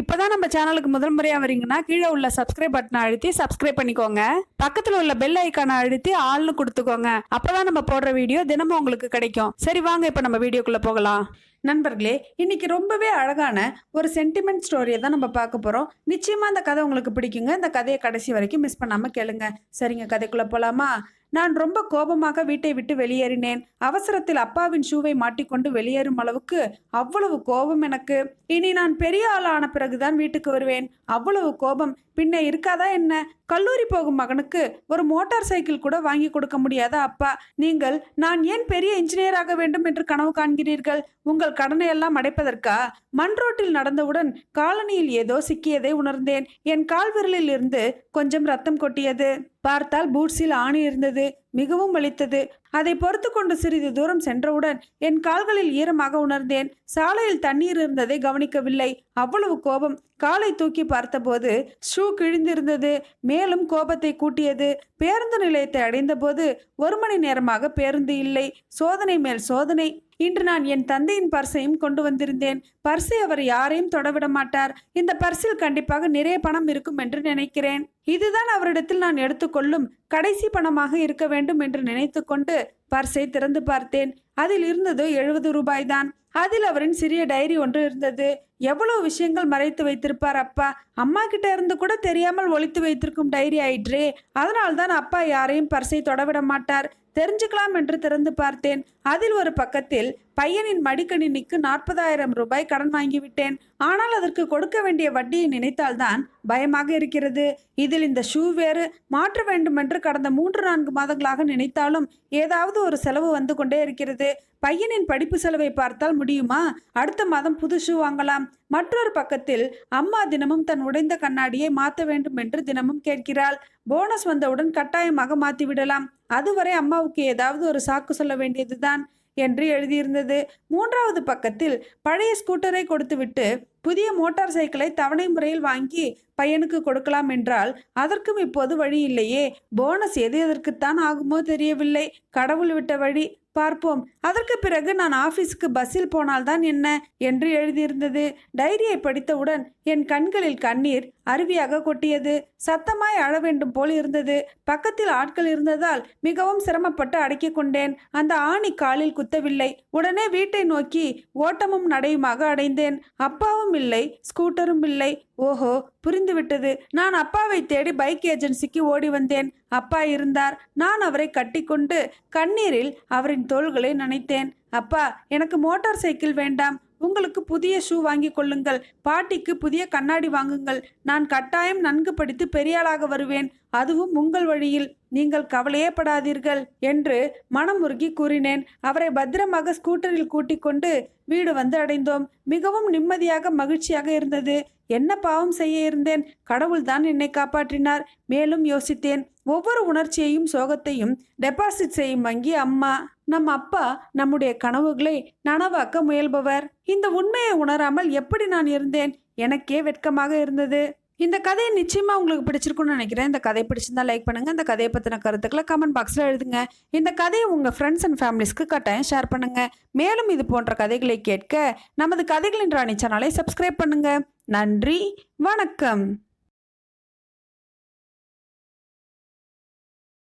இப்போதான் நம்ம சேனலுக்கு முதல் முறையாக வரீங்கன்னா கீழே உள்ள சப்ஸ்கிரைப் பட்டனை அழுத்தி சப்ஸ்கிரைப் பண்ணிக்கோங்க. பக்கத்தில் உள்ள பெல் ஐக்கானை அழுத்தி ஆள்னு கொடுத்துக்கோங்க. அப்போதான் நம்ம போடுற வீடியோ தினமும் உங்களுக்கு கிடைக்கும். சரி வாங்க இப்போ நம்ம வீடியோக்குள்ளே போகலாம். நண்பர்களே இன்னைக்கு ரொம்பவே அழகான ஒரு சென்டிமெண்ட் ஸ்டோரியை தான் நம்ம பார்க்க போகிறோம் நிச்சயமாக அந்த கதை உங்களுக்கு பிடிக்குங்க. இந்த கதையை கடைசி வரைக்கும் மிஸ் பண்ணாமல் கேளுங்க. சரிங்க கதைக்குள்ளே போகலாமா நான் ரொம்ப கோபமாக வீட்டை விட்டு வெளியேறினேன். அவசரத்தில் அப்பாவின் ஷூவை மாட்டிக்கொண்டு வெளியேறும் அளவுக்கு அவ்வளவு கோபம் எனக்கு. இனி நான் பெரிய ஆளான பிறகுதான் வீட்டுக்கு வருவேன். அவ்வளவு கோபம் பின்ன இருக்காதா என்ன? கல்லூரி போகும் மகனுக்கு ஒரு மோட்டார் சைக்கிள் கூட வாங்கி கொடுக்க முடியாதா அப்பா? நீங்கள் நான் ஏன் பெரிய இன்ஜினியராக வேண்டும் என்று கனவு காண்கிறீர்கள்? உங்கள் கடனை எல்லாம் அடைப்பதற்கா? மண் ரோட்டில் நடந்தவுடன் காலனியில் ஏதோ சிக்கியதை உணர்ந்தேன். என் கால் விரலில் இருந்து கொஞ்சம் ரத்தம் கொட்டியது. பார்த்தால் பூட்ஸில் ஆணி இருந்தது. மிகவும் வலித்தது. அதை பொறுத்து கொண்டு சிறிது தூரம் சென்றவுடன் என் கால்களில் ஈரமாக உணர்ந்தேன். சாலையில் தண்ணீர் இருந்ததை கவனிக்கவில்லை. அவ்வளவு கோபம். காலை தூக்கி பார்த்தபோது ஷூ கிழிந்திருந்தது. மேலும் கோபத்தை கூட்டியது. பேருந்து நிலையத்தை அடைந்தபோது ஒரு மணி நேரமாக பேருந்து இல்லை. சோதனை மேல் சோதனை. இன்று நான் என் தந்தையின் பர்ஸையும் கொண்டு வந்திருந்தேன். பர்ஸை அவர் யாரையும் தொடவிட மாட்டார் இந்த பர்ஸில் கண்டிப்பாக நிறைய பணம் இருக்கும் என்று நினைக்கிறேன். இதுதான் அவரிடத்தில் நான் எடுத்துக்கொள்ளும் கடைசி பணமாக இருக்க வேண்டும் என்று நினைத்துக்கொண்டு பர்ஸை திறந்து பார்த்தேன். அதில் இருந்தது எழுபது ரூபாய்தான். அதில் அவரின் சிறிய டைரி ஒன்று இருந்தது. எவ்வளவு விஷயங்கள் மறைத்து வைத்திருப்பார் அப்பா? அம்மா கிட்ட இருந்து கூட தெரியாமல் ஒழித்து வைத்திருக்கும் டைரி ஆயிற்றே. அதனால்தான் அப்பா யாரையும் பரிசை தொடவிட மாட்டார். தெரிஞ்சுக்கலாம் என்று திறந்து பார்த்தேன். அதில் ஒரு பக்கத்தில் பையனின் மடிக்கணினிக்கு நாற்பதாயிரம் ரூபாய் கடன் வாங்கிவிட்டேன். ஆனால் அதற்கு கொடுக்க வேண்டிய வட்டியை நினைத்தால்தான் பயமாக இருக்கிறது. இதில் இந்த ஷூ வேறு. மாற்ற வேண்டுமென்று கடந்த மூன்று நான்கு மாதங்களாக நினைத்தாலும் ஏதாவது ஒரு செலவு வந்து கொண்டே இருக்கிறது. பையனின் படிப்பு செலவை பார்த்தால் முடியுமா? அடுத்த மாதம் புது ஷூ வாங்கலாம். மற்றொரு பக்கத்தில் அம்மா தினமும் தன் உடைந்த கண்ணாடியை மாற்ற வேண்டும் என்று தினமும் கேட்கிறாள். போனஸ் வந்தவுடன் கட்டாயமாக மாற்றிவிடலாம் அதுவரை அம்மாவுக்கு ஏதாவது ஒரு சாக்கு சொல்ல வேண்டியதுதான் என்று எழுதியிருந்தது. மூன்றாவது பக்கத்தில் பழைய ஸ்கூட்டரை கொடுத்துவிட்டு புதிய மோட்டார் சைக்கிளை தவணை முறையில் வாங்கி பையனுக்கு கொடுக்கலாம் என்றால் அதற்கும் இப்போது வழி இல்லையே. போனஸ் எது எதற்குத்தான் ஆகுமோ தெரியவில்லை. கடவுள் விட்ட வழி. பார்ப்போம். அதற்கு பிறகு நான் ஆபீஸுக்கு பஸ்ஸில் போனால்தான் என்ன என்று எழுதியிருந்தது. டைரியை படித்தவுடன் என் கண்களில் கண்ணீர் அருவியாக கொட்டியது. சத்தமாய் அழ வேண்டும் போல் இருந்தது. பக்கத்தில் ஆட்கள் இருந்ததால் மிகவும் சிரமப்பட்டு அடக்கிக் கொண்டேன். அந்த ஆணி காலில் குத்தவில்லை. உடனே வீட்டை நோக்கி ஓட்டமும் நடையுமாக அடைந்தேன். அப்பாவும் இல்லை ஸ்கூட்டரும் இல்லை. ஓஹோ புரிந்துவிட்டது. நான் அப்பாவை தேடி பைக் ஏஜென்சிக்கு ஓடி வந்தேன். அப்பா இருந்தார். நான் அவரை கட்டிக்கொண்டு கண்ணீரில் அவரின் தோள்களை நினைத்தேன். அப்பா எனக்கு மோட்டார் சைக்கிள் வேண்டாம். உங்களுக்கு புதிய ஷூ வாங்கி கொள்ளுங்கள். பாட்டிக்கு புதிய கண்ணாடி வாங்குங்கள். நான் கட்டாயம் நன்கு படித்து பெரியாளாக வருவேன். அதுவும் உங்கள் வழியில். நீங்கள் கவலையே படாதீர்கள் என்று மனமுருகி கூறினேன். அவரை பத்திரமாக ஸ்கூட்டரில் கூட்டிக் கொண்டு வீடு வந்து அடைந்தோம். மிகவும் நிம்மதியாக மகிழ்ச்சியாக இருந்தது. என்ன பாவம் செய்ய இருந்தேன்? கடவுள்தான் என்னை காப்பாற்றினார். மேலும் யோசித்தேன். ஒவ்வொரு உணர்ச்சியையும் சோகத்தையும் டெபாசிட் செய்யும் வங்கி அம்மா நம் அப்பா நம்முடைய கனவுகளை நனவாக்க முயல்பவர். இந்த உண்மையை உணராமல் எப்படி நான் இருந்தேன்? எனக்கே வெட்கமாக இருந்தது. இந்த கதையை நிச்சயமாக உங்களுக்கு பிடிச்சிருக்கும்னு நினைக்கிறேன். இந்த கதை பிடிச்சிருந்தா லைக் பண்ணுங்கள் இந்த கதையை பற்றின கருத்துக்களை கமெண்ட் பாக்ஸில் எழுதுங்க. இந்த கதையை உங்கள் ஃப்ரெண்ட்ஸ் அண்ட் ஃபேமிலிஸ்க்கு கட்டாயம் ஷேர் பண்ணுங்கள் மேலும் இது போன்ற கதைகளை கேட்க நமது கதைகளின் ராணி சேனலை சப்ஸ்கிரைப் பண்ணுங்கள் நன்றி. வணக்கம்.